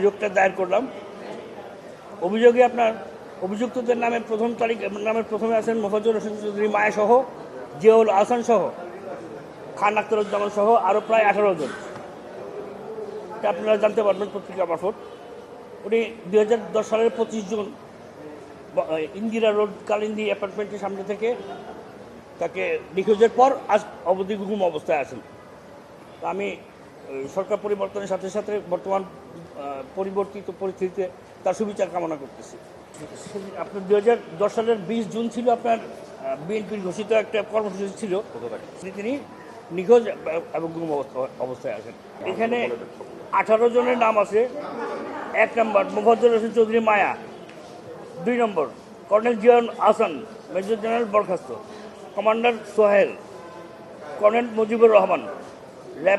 অভিযোগটা দায়ের করলাম। অভিযোগে আপনার অভিযুক্তদের নামে প্রথম তারিখ নামের প্রথমে আছেন মোফাজ্জুর হোসেন চৌধুরী মায়া সহ, জিয়াউল আহসান সহ, খান আখতারুজ্জামান সহ আরও প্রায় আঠারো জন। আপনারা জানতে পারবেন পত্রিকা মারফত। উনি দুই হাজার দশ সালের পঁচিশ জুন ইন্দিরা রোড, কালিন্দি অ্যাপার্টমেন্টের সামনে থেকে তাকে নিখোঁজের পর আজ অবধি ঘুম অবস্থায় আছেন। আমি সরকার পরিবর্তনের সাথে সাথে বর্তমান পরিবর্তিত পরিস্থিতিতে তার সুবিচার কামনা করতেছি। আপনার দু হাজার দশ সালের বিশ জুন ছিল আপনার বিএনপির ঘোষিত একটা কর্মসূচি ছিল। তিনি নিখোঁজ এবং গুম অবস্থা- অবস্থায় আছেন। এখানে আঠারো জনের নাম আছে। এক নম্বর মুফাজ্জল হোসেন চৌধুরী মায়া। দুই number colonel Ziaul Ahsan major general বরখাস্ত। কমান্ডার সোহেল। কর্নেল মুজিবুর রহমান আহ,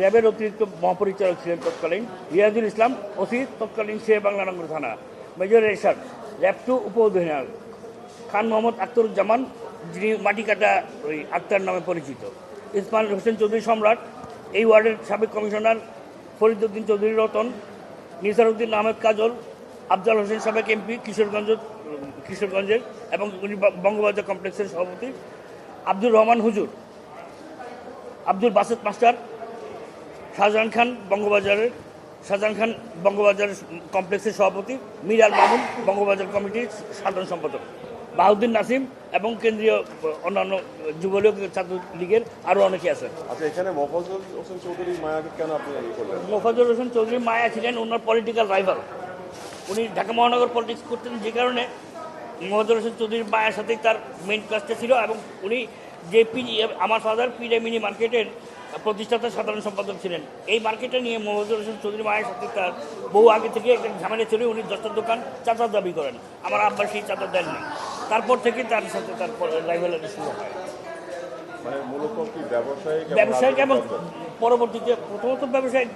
র্যাবের অতিরিক্ত মহাপরিচালক ছিলেন তৎকালীন রিয়াজুল ইসলাম ওসি, তৎকালীন শের বাংলানগর থানা মেজর এরশাদ র্যাব টু উপ অধিনায়ক খান মোহাম্মদ আখতারুজ্জামান, যিনি মাটিকাটা ওই আক্তার নামে পরিচিত। ইসমাইল হোসেন চৌধুরী সম্রাট, এই ওয়ার্ডের সাবেক কমিশনার ফরিদউদ্দিন চৌধুরী রতন, নিসারউদ্দিন আহমেদ কাজল, আফজাল হোসেন সাবেক এমপি কিশোরগঞ্জ, কিশোরগঞ্জের এবং উনি বঙ্গবাজার কমপ্লেক্সের সভাপতি আব্দুর রহমান হুজুর, আব্দুল বাসেদ মাস্টার শাহজাহান খান বঙ্গবাজারের শাহজাহান খান বঙ্গবাজার কমপ্লেক্সের সভাপতি মীর আল মামুন বঙ্গবাজার কমিটির সাধারণ সম্পাদক বাহাউদ্দিন নাসিম এবং কেন্দ্রীয় অন্যান্য যুবলীগ ছাত্র লীগের আরও অনেকে আছেন। আচ্ছা এখানে মফজল হোসেন চৌধুরী মায়াকে কেন আপনি হোসেন চৌধুরী মায়া ছিলেন ওনার পলিটিক্যাল রাইভাল উনি ঢাকা মহানগর পলিটিক্স করতেন যে কারণে মোহাম্মদুর হোসেন চৌধুরীর মায়ের সাথেই তার মেইন কাজটা ছিল এবং উনি যে পি আমার ফাদার পিডে মিনি মার্কেটের প্রতিষ্ঠাতা সাধারণ সম্পাদক ছিলেন। এই মার্কেটে নিয়ে মোহাম্মদুর হোসেন চৌধুরী মায়ের সাথে তার বহু আগে থেকে একটা ঝামেলা ছিল উনি দশটার দোকান চাঁদার দাবি করেন। আমার আব্বার সেই চাঁদার দেননি তারপর থেকে তার সাথে তার রাইভালারি শুরু হয়। মানে ব্যবসায়িক এবং পরবর্তীতে প্রথমত ব্যবসায়িক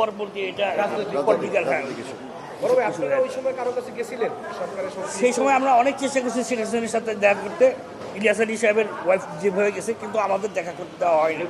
পরবর্তী এটা পলিটিক্যাল হ্যাঁ। বড় ভাই, আপনারা ওই সময় কারও কাছে গেছিলেন? সরকারের সঙ্গে সেই সময় আমরা অনেক চেষ্টা করছি শেখ হাসিনার সাথে দেখা করতে। ইলিয়াস আলী সাহেবের ওয়াইফ যেভাবে গেছে কিন্তু আমাদের দেখা করতে দেওয়া হয়নি।